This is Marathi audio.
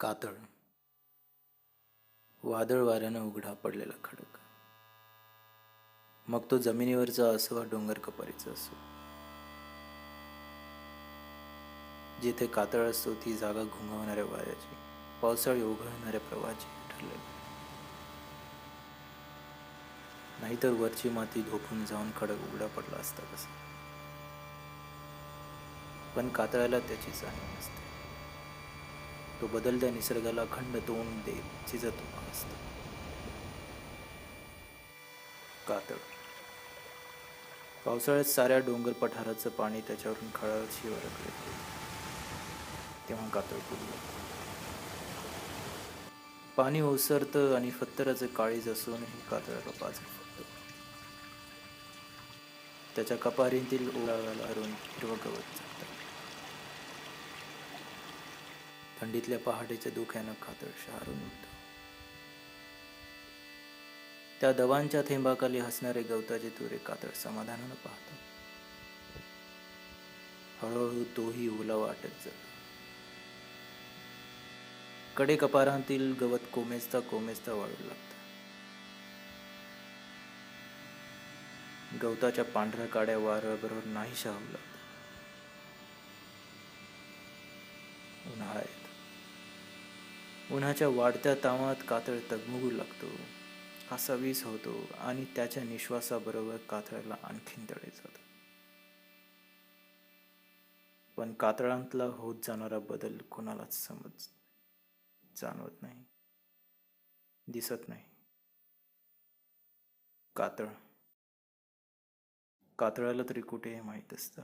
कातळ. वादळ वाऱ्यानं उघडा पडलेला खडक. मग तो जमिनीवरचा असो वा डोंगर कपारीचा असो. जिथे कातळ असतो ती जागा घुंगवणाऱ्या वाऱ्याची पावसाळी ओघळणाऱ्या प्रवाहाची ठरलेली. नाहीतर वरची माती धोपून जाऊन खडक उघडा पडला असता कसा? पण कातळाला त्याची जाणीव नसते. तो बदलत्या निसर्गाला खंड तोंड देत झिजत उभा असतो. कातळ. पावसाळ्यात साऱ्या डोंगर पठाराचं पाणी त्याच्यावरून खळाशी वरकडे तेव्हा कातळ फुललं पाणी ओसरतं आणि फत्तराचं काळीज असूनही कातळाला बाजू फुटतो त्याच्या कपारीतील ओळाला हरून हिरवं गवत जातं थंडीतल्या पहाटेच्या धुक्यानं कातळ शहारून उठतं त्या दवांच्या थेंबाखाली हसणारे गवताचे तुरे कातळ समाधानानं पाहतो हळूहळू तोही ओला वाटत जातो. कडे कपारांतील गवत कोमेजता कोमेजता वाळू लागतं. गवताच्या पांढऱ्या काड्या वाऱ्याबरोबर नाही शाहू लागत उन्हाळ्या उन्हाच्या वाढत्या तावात कातळ तगमगू लागतो. हा सवीस होतो आणि त्याच्या निश्वासाबरोबर कातळाला आणखीन तळे जातो पण कातळांतला होत जाणारा बदल कोणालाच समज जाणवत नाही. दिसत नाही. कातळ. कातळाला तरी कुठे हे माहीत असतं.